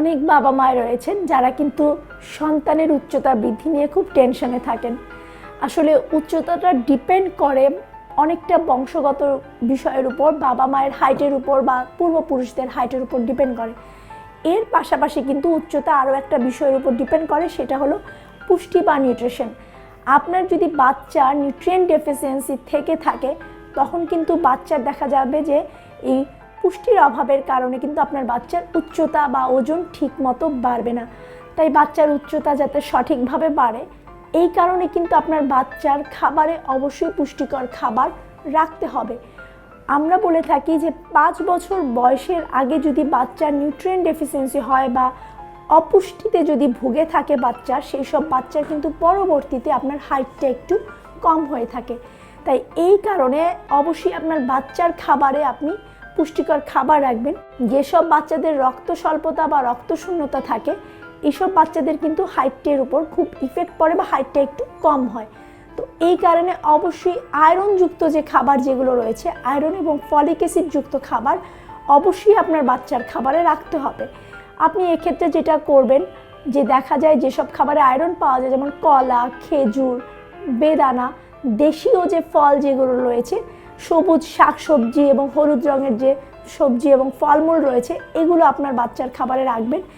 অনেক বাবা মায় রয়েছেন যারা কিন্তু সন্তানের উচ্চতা বৃদ্ধি নিয়ে খুব টেনশনে থাকেন। আসলে উচ্চতাটা ডিপেন্ড করে অনেকটা বংশগত বিষয়ের উপর, বাবা মায়ের হাইটের উপর বা পূর্বপুরুষদের হাইটের উপর ডিপেন্ড করে। এর পাশাপাশি কিন্তু উচ্চতা আরও একটা বিষয়ের উপর ডিপেন্ড করে, সেটা হলো পুষ্টি বা নিউট্রিশন আপনার যদি বাচ্চা নিউট্রিয়েন্ট ডেফিসিয়েন্সি থেকে থাকে, তখন কিন্তু বাচ্চার দেখা যাবে যে এই পুষ্টির অভাবের কারণে কিন্তু আপনার বাচ্চার উচ্চতা বা ওজন ঠিক মতো বাড়বে না। তাই বাচ্চার উচ্চতা যাতে সঠিকভাবে বাড়ে, এই কারণে কিন্তু আপনার বাচ্চার খাবারে অবশ্যই পুষ্টিকর খাবার রাখতে হবে। আমরা বলে থাকি যে পাঁচ বছর বয়সের আগে যদি বাচ্চার নিউট্রিয়েন্ট ডেফিসিয়েন্সি হয় বা অপুষ্টিতে যদি ভুগে থাকে বাচ্চা, সেই সব বাচ্চার কিন্তু পরবর্তীতে আপনার হাইটটা একটু কম হয়ে থাকে। তাই এই কারণে অবশ্যই আপনার বাচ্চার খাবারে আপনি পুষ্টিকর খাবার রাখবেন। যেসব বাচ্চাদের রক্ত স্বল্পতা বা রক্ত শূন্যতা থাকে এইসব বাচ্চাদের কিন্তু হাইটের উপর খুব ইফেক্ট পড়ে বা হাইটটা একটু কম হয়। তো এই কারণে অবশ্যই আয়রনযুক্ত যে খাবার যেগুলো রয়েছে আয়রন এবং ফলিক অ্যাসিড যুক্ত খাবার অবশ্যই আপনার বাচ্চার খাবারে রাখতে হবে। আপনি এক্ষেত্রে যেটা করবেন, যে দেখা যায় যেসব খাবারে আয়রন পাওয়া যায়, যেমন কলা, খেজুর, বেদানা, দেশীয় যে ফল যেগুলো রয়েছে সবুজ শাকসবজি এবং হলুদ রঙের যে সবজি এবং ফলমূল রয়েছে, এগুলো আপনার বাচ্চার খাবারে রাখবেন।